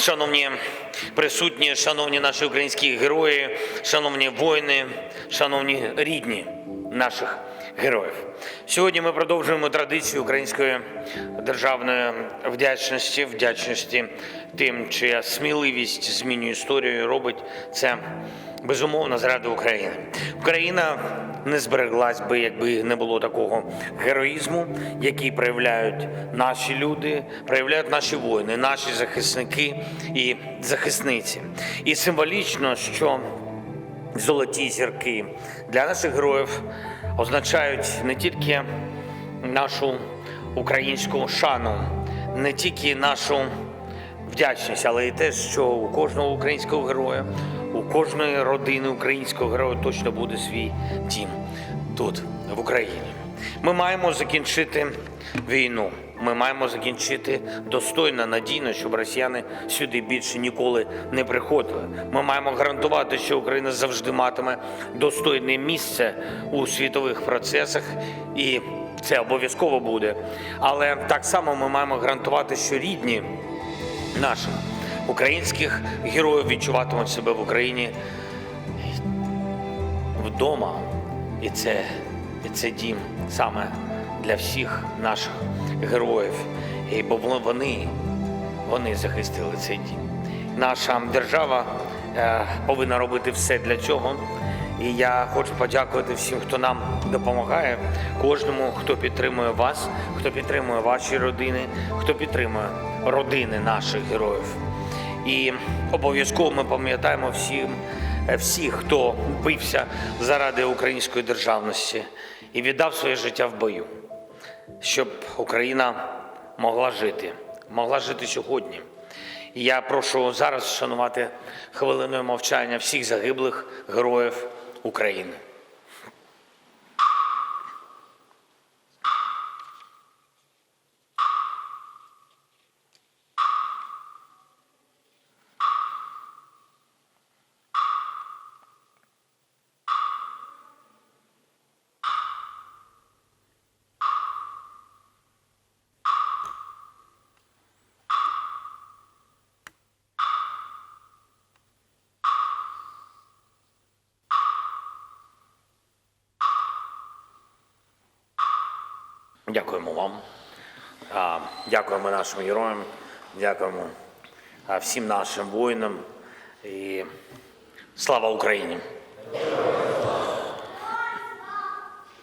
Шановні присутні, шановні наші українські герої, шановні воїни, шановні рідні наших героїв. Сьогодні ми продовжуємо традицію української державної вдячності, вдячності тим, чия сміливість змінює історію робить це безумовно заради України. Україна не збереглась би, якби не було такого героїзму, який проявляють наші люди, проявляють наші воїни, наші захисники і захисниці. І символічно, що золоті зірки для наших героїв означають не тільки нашу українську шану, не тільки нашу вдячність, але і те, що у кожного українського героя, у кожної родини українського героя точно буде свій дім тут, в Україні. Ми маємо закінчити війну. Ми маємо закінчити достойно, надійно, щоб росіяни сюди більше ніколи не приходили. Ми маємо гарантувати, що Україна завжди матиме достойне місце у світових процесах, і це обов'язково буде. Але так само ми маємо гарантувати, що рідні наших українських героїв відчуватимуть себе в Україні вдома. І це, і це дім саме для всіх наших героїв. І бо вони, вони захистили цей дім. Наша держава е, повинна робити все для цього. І я хочу подякувати всім, хто нам допомагає, кожному, хто підтримує вас, хто підтримує ваші родини, хто підтримує родини наших героїв. І обов'язково ми пам'ятаємо всім, е, всіх, хто бився заради української державності і віддав своє життя в бою, щоб Україна могла жити, могла жити сьогодні. І я прошу зараз вшанувати хвилиною мовчання всіх загиблих героїв України. Дякуємо вам. Дякуємо нашим героям, дякуємо всім нашим воїнам і слава Україні!